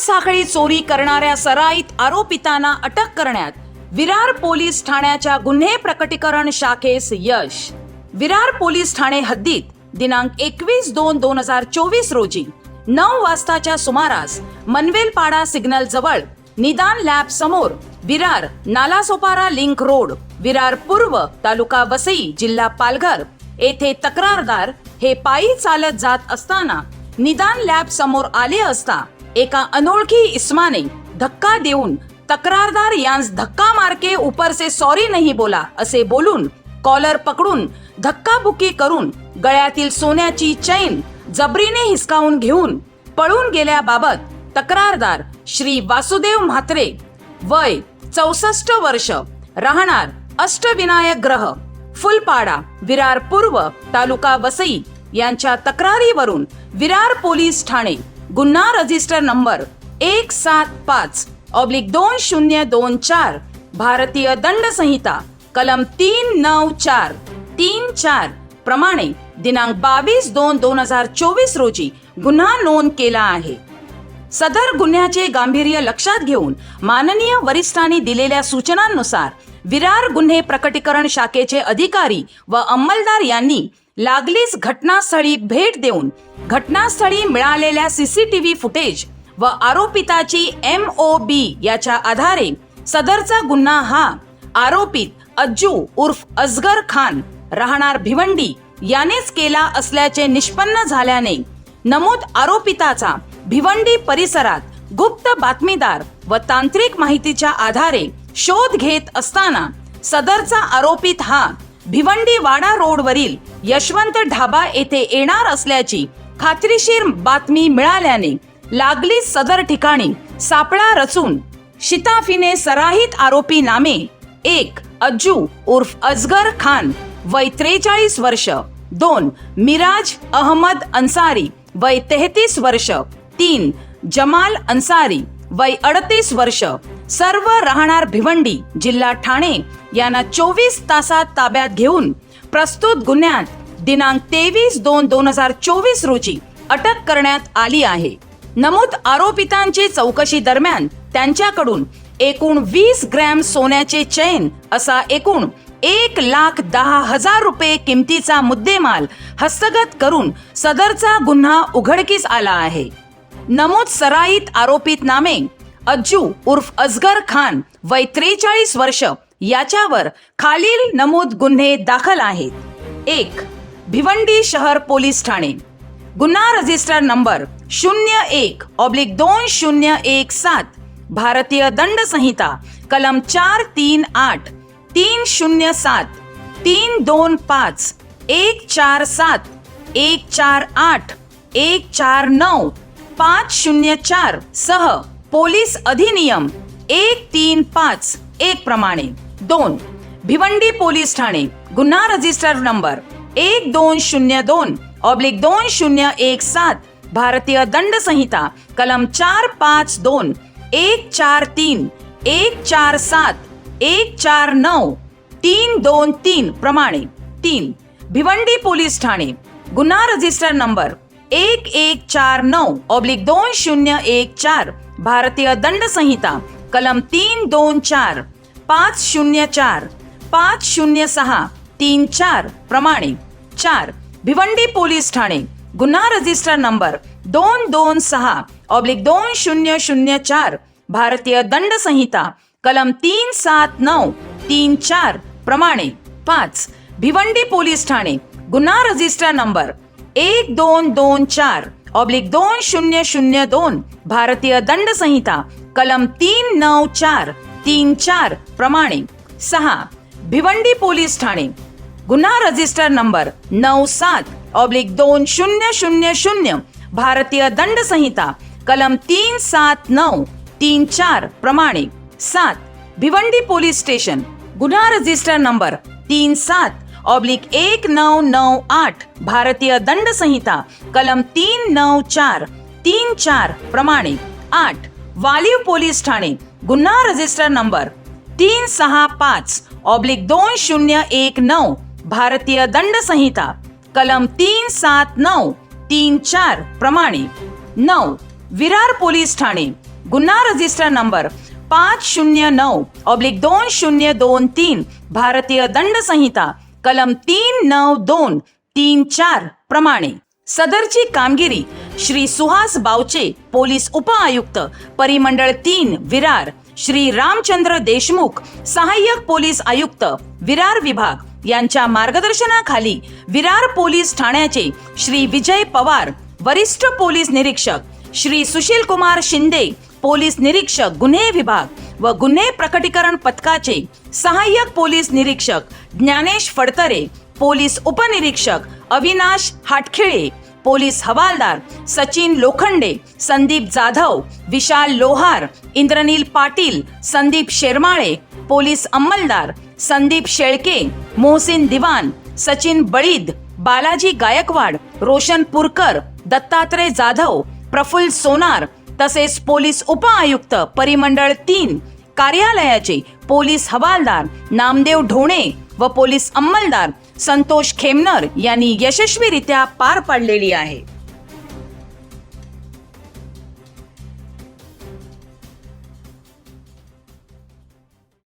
साखळी चोरी करणाऱ्या सराईत आरोपितांना अटक करण्यात विरार पोलीस ठाण्याच्या गुन्हे प्रकटीकरण शाखेस यश. विरार पोलीस ठाणे हद्दीत दिनांक एकवीस दोन दोन हजार चोवीस रोजी नऊ वाजताच्या सुमारास मनवेलपाडा सिग्नल जवळ निदान लॅब समोर विरार नालासोपारा लिंक रोड विरार पूर्व तालुका वसई जिल्हा पालघर येथे तक्रारदार हे पायी चालत जात असताना निदान लॅब समोर आले असता एका अनोळखी इस्माने धक्का देऊन तक्रारदार यांस धक्का मारके उपर से सॉरी नाही बोला असे बोलून कॉलर पकडून धक्काबुक्की करून गळ्यातील सोन्याची चैन जबरीने हिसकावून घेऊन पळून गेल्याबाबत तक्रारदार श्री वासुदेव म्हात्रे वय चौसष्ट वर्ष राहणार अष्टविनायक ग्रह फुलपाडा विरार पूर्व तालुका वसई यांच्या तक्रारीवरून विरार पोलीस ठाणे. गुन्हा रजिस्टर नंबर एक सात पाच ऑब्लिक दोन शून्य दोन चार भारतीय दंड संहिता कलम तीन नऊ चार तीन चार प्रमाणे दिनांक बावीस दोन दोन हजार चोवीस रोजी गुन्हा नोंद केला आहे. सदर गुन्ह्याचे गांभीर्य लक्षात घेऊन माननीय वरिष्ठांनी दिलेल्या सूचनांनुसार विरार गुन्हे प्रकटीकरण शाखेचे अधिकारी व अंमलदार यांनी लागलीच घटनास्थळी भेट देऊन घटनास्थळी मिळालेल्या सीसीटीव्ही फुटेज व आरोपिताची एम ओ बी याच्या आधारे सदरचा गुन्हा हा आरोपित अज्जू उर्फ अजगर खान राहणार भिवंडी यानेच केला असल्याचे निष्पन्न झाल्याने नमूद आरोपिताचा भिवंडी परिसरात गुप्त बातमीदार व तांत्रिक माहितीच्या आधारे शोध घेत असताना सदरचा आरोपित हा भिवंडी वाडा रोडवरील यशवंत ढाबा येथे येणार असल्याची खात्रीशीर बातमी मिळाल्याने लागली सदर ठिकाणी सापळा रचून शिताफीने सराहित आरोपी नामे एक अज्जू उर्फ अजगर खान वय त्रेचाळीस वर्ष दोन मिराज अहमद अन्सारी वय तेहतीस वर्ष तीन जमाल अन्सारी वय अडतीस वर्ष सर्व राहणार भिवंडी जिल्हा ठाणे यांना चोवीस तासात ताब्यात घेऊन प्रस्तुत गुन्ह्यात दिनांक तेवीस दोन दोन हजार चोवीस रोजी अटक करण्यात आली आहे. नमूद आरोपितांची चौकशी दरम्यान त्यांच्याकडून एकूण वीस ग्रॅम सोन्याचे चैन असा एकूण एक लाख दहा हजार रुपये किमतीचा मुद्देमाल हस्तगत करून सदरचा गुन्हा उघडकीस आला आहे. नमूद सराईत आरोपित नामे अज्जू उर्फ अजगर खान वय त्रेचाळीस वर्ष. याच्यावर खालील नमूद गुन्हे दाखल आहेत. एक भिवंडी शहर पोलीस ठाणे. गुन्हा रजिस्टर नंबर शून्य एक ऑब्लिक दोन शून्य एक सात. भारतीय दंड संहिता कलम चार तीन आठ तीन शून्य सात तीन दोन पाच एक चार सात एक चार आठ एक चार नऊ पाच शून्य चार सह पोलीस अधिनियम एक तीन पाच, एक प्रमाणे. दोन, भिवंडी पोलीस ठाणे, गुन्हा रजिस्टर नंबर एक दोन शून्य दोन ऑब्लिक दोन शून्य एक सात, भारतीय दंड संहिता, कलम चार पाच दोन, एक चार तीन, एक चार सात, एक चार नऊ, तीन दोन तीन प्रमाणे. तीन, भिवंडी पोलीस ठाणे, गुन्हा रजिस्टर नंबर एक एक चार नऊ ऑब्लिक दोन शून्य एक चार भारतीय दंड संहिता कलम तीन दोन चार पाच शून्य चार पाच शून्य सहा तीन चार प्रमाणे चार भिवंडी पोलीस ठाणे गुन्हा रजिस्टर नंबर दोन दोन सहा ऑब्लिक दोन शून्य शून्य चार भारतीय दंड संहिता कलम तीन सात नऊ तीन चार प्रमाणे पाच भिवंडी पोलीस ठाणे गुन्हा रजिस्टर नंबर एक दोन दोन चार ऑब्लिक दोन शून्य शून्य दोन. भारतीय दंड संहिता कलम तीन नऊ चार तीन चार प्रमाणे. सहा. भिवंडी पोलीस ठाणे. गुन्हा रजिस्टर नंबर नऊ सात ऑब्लिक दोन शून्य शून्य शून्य. भारतीय दंड संहिता कलम तीन सात नऊ तीन चार प्रमाणे. सात. Bhiwandi police station. गुन्हा रजिस्टर नंबर तीन सात ऑब्लिक एक नऊ नऊ आठ भारतीय दंड संहिता कलम तीन नऊ चार तीन चार प्रमाणे. आठ वालीव पोलीस ठाणे गुन्हा रजिस्टर नंबर तीन सहा पाच ऑब्लिक दोन शून्य एक नऊ भारतीय दंड संहिता कलम तीन सात नऊ तीन चार प्रमाणे. नऊ विरार पोलीस ठाणे गुन्हा रजिस्टर नंबर पाच शून्य नऊ ऑब्लिक दोन शून्य दोन तीन भारतीय दंड संहिता कलम तीन नऊ दोन तीन चार प्रमाणे. सदरची कामगिरी श्री सुहास बावचे पोलीस उपआयुक्त परिमंडळ तीन विरार. श्री रामचंद्र देशमुख सहाय्यक पोलीस आयुक्त विरार विभाग. यांच्या मार्गदर्शनाखाली विरार पोलीस ठाण्याचे श्री विजय पवार वरिष्ठ पोलीस निरीक्षक श्री सुशील कुमार शिंदे पोलीस निरीक्षक गुन्हे विभाग. व गुन्हे प्रकटीकरण पथकाचे सहाय्यक पोलीस निरीक्षक ज्ञानेश फडतरे पोलीस उपनिरीक्षक अविनाश हाटखिळे पोलीस हवालदार सचिन लोखंडे संदीप जाधव विशाल लोहार इंद्रनील पाटील संदीप शेरमाळे पोलीस अंमलदार संदीप शेळके मोहसिन दिवान सचिन बळीद बालाजी गायकवाड रोशन पुरकर दत्तात्रय जाधव प्रफुल्ल सोनार तसेच पोलीस उपआयुक्त परिमंडळ तीन कार्यालयाचे पोलीस हवालदार नामदेव ढोणे व पोलीस अंमलदार संतोष खेमनर यांनी यशस्वीरित्या पार पाडलेली आहे.